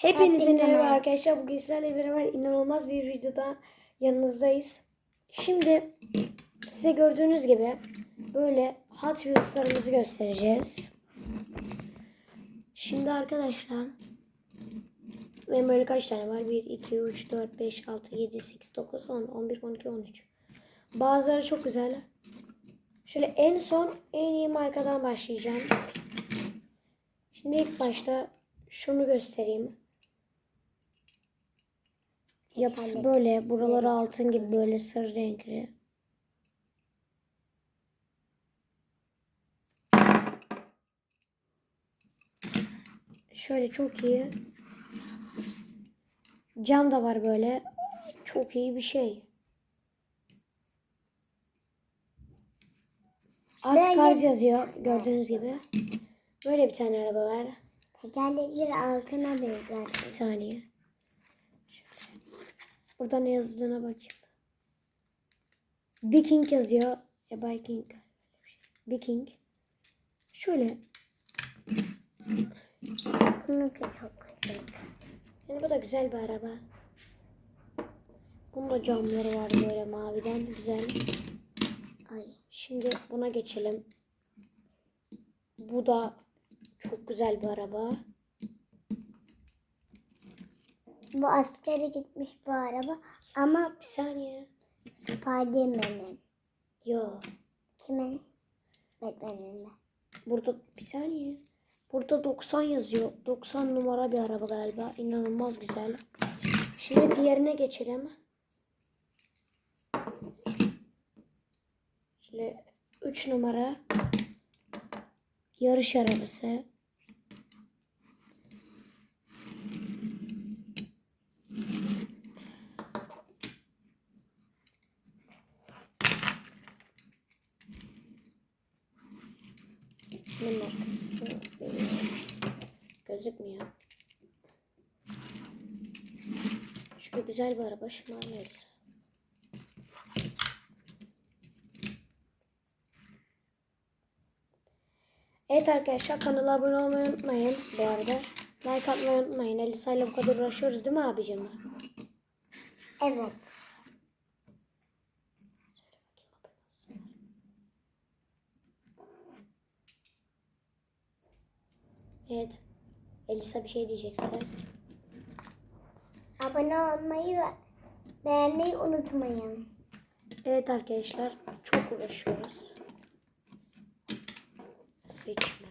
Hepinize merhaba. arkadaşlar. Bugün sizlerle beraber inanılmaz bir videoda yanınızdayız. Şimdi size gördüğünüz gibi böyle Hot Wheels'larımızı göstereceğiz. Şimdi arkadaşlar benim böyle kaç tane var? 1, 2, 3, 4, 5, 6, 7, 8, 9, 10, 11, 12, 13. Bazıları çok güzel. Şöyle en son en iyi markadan başlayacağım. Şimdi ilk başta şunu göstereyim. Yapısı Tekerlek. böyle. Buraları altın gibi böyle sarı renkli. Şöyle çok iyi. Cam da var böyle. Çok iyi bir şey. Art Böyle- Cars yazıyor gördüğünüz gibi. Böyle bir tane araba var. Tekerlekleri altına benzer. Bir saniye. Burada ne yazdığına bakayım. Viking yazıyor. E Viking. Viking. Şöyle. Bunun da çok küçük. Yani bu da güzel bir araba. Bunun camları var böyle maviden. Güzel. Ay. Şimdi buna geçelim. Bu da çok güzel bir araba. Bu askere gitmiş bu araba ama Bir saniye. Spiderman'in. Yo. Kimin? Batman'in mi? Burada bir saniye. Burada 90 yazıyor. 90 numara bir araba galiba. İnanılmaz güzel. Şimdi diğerine geçelim. Şöyle 3 numara yarış arabası. Ne markası? bu? Bilmiyorum. Gözükmüyor. Şöyle güzel bir araba. Güzel. Evet arkadaşlar kanala abone olmayı unutmayın bu arada. Like atmayı unutmayın. Elisa ile bu kadar uğraşıyoruz değil mi abicim? Evet. Evet. Elisa bir şey diyecekse. Abone olmayı ve beğenmeyi unutmayın. Evet arkadaşlar çok uğraşıyoruz. Su içmem.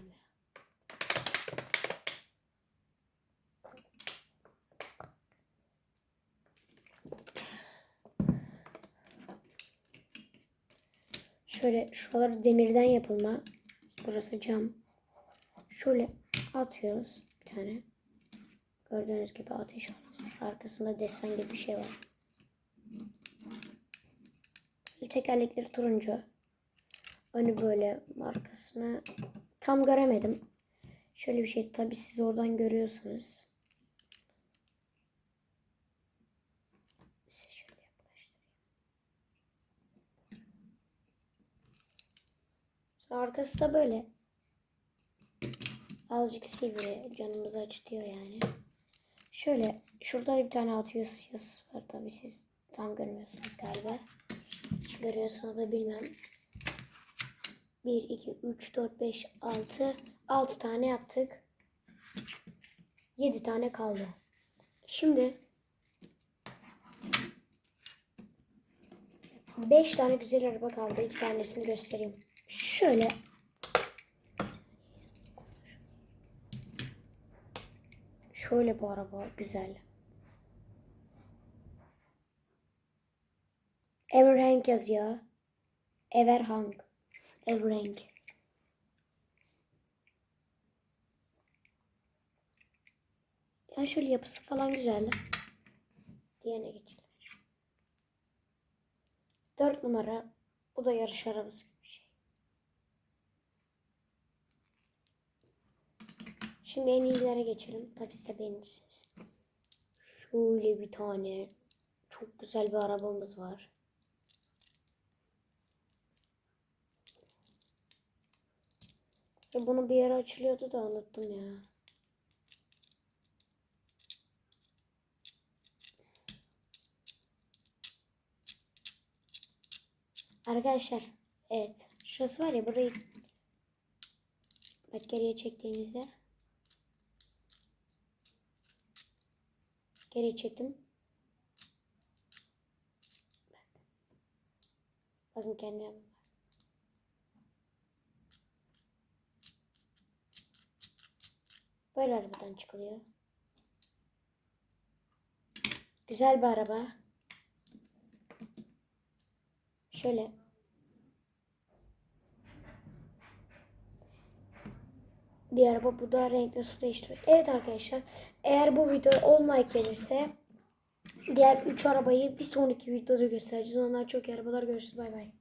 Şöyle şuraları demirden yapılma. Burası cam. Şöyle atıyoruz bir tane. Gördüğünüz gibi ateş var. Arkasında desen gibi bir şey var. Tekerlekleri turuncu. Önü böyle markasını tam göremedim. Şöyle bir şey tabi siz oradan görüyorsunuz. Size şöyle yaklaştırayım. Arkası da böyle. Azıcık sivri. Canımızı acıtıyor yani. Şöyle şurada bir tane atıyor yazısı var tabi siz tam görmüyorsunuz galiba. Görüyorsunuz da bilmem. 1, 2, 3, 4, 5, 6. 6 tane yaptık. 7 tane kaldı. Şimdi 5 tane güzel araba kaldı. 2 tanesini göstereyim. Şöyle Şöyle bu araba güzel. Everhang yazıyor. Everhang. Everhang. Ya şöyle yapısı falan güzel. Diğerine geçelim. Dört numara. Bu da yarış arabası gibi bir şey. Şimdi en iyilere geçelim. Tabi siz de beğenirsiniz. Şöyle bir tane çok güzel bir arabamız var. Ya bunu bir yere açılıyordu da unuttum ya. Arkadaşlar evet şurası var ya burayı bak geriye çektiğimizde geriye çektim. Bak. Bakın kendime. Böyle arabadan çıkılıyor. Güzel bir araba. Şöyle. Bir araba bu da renkli su değiştiriyor. Evet arkadaşlar eğer bu video 10 like gelirse diğer 3 arabayı bir sonraki videoda göstereceğiz. Onlar çok iyi arabalar görüşürüz bay bay.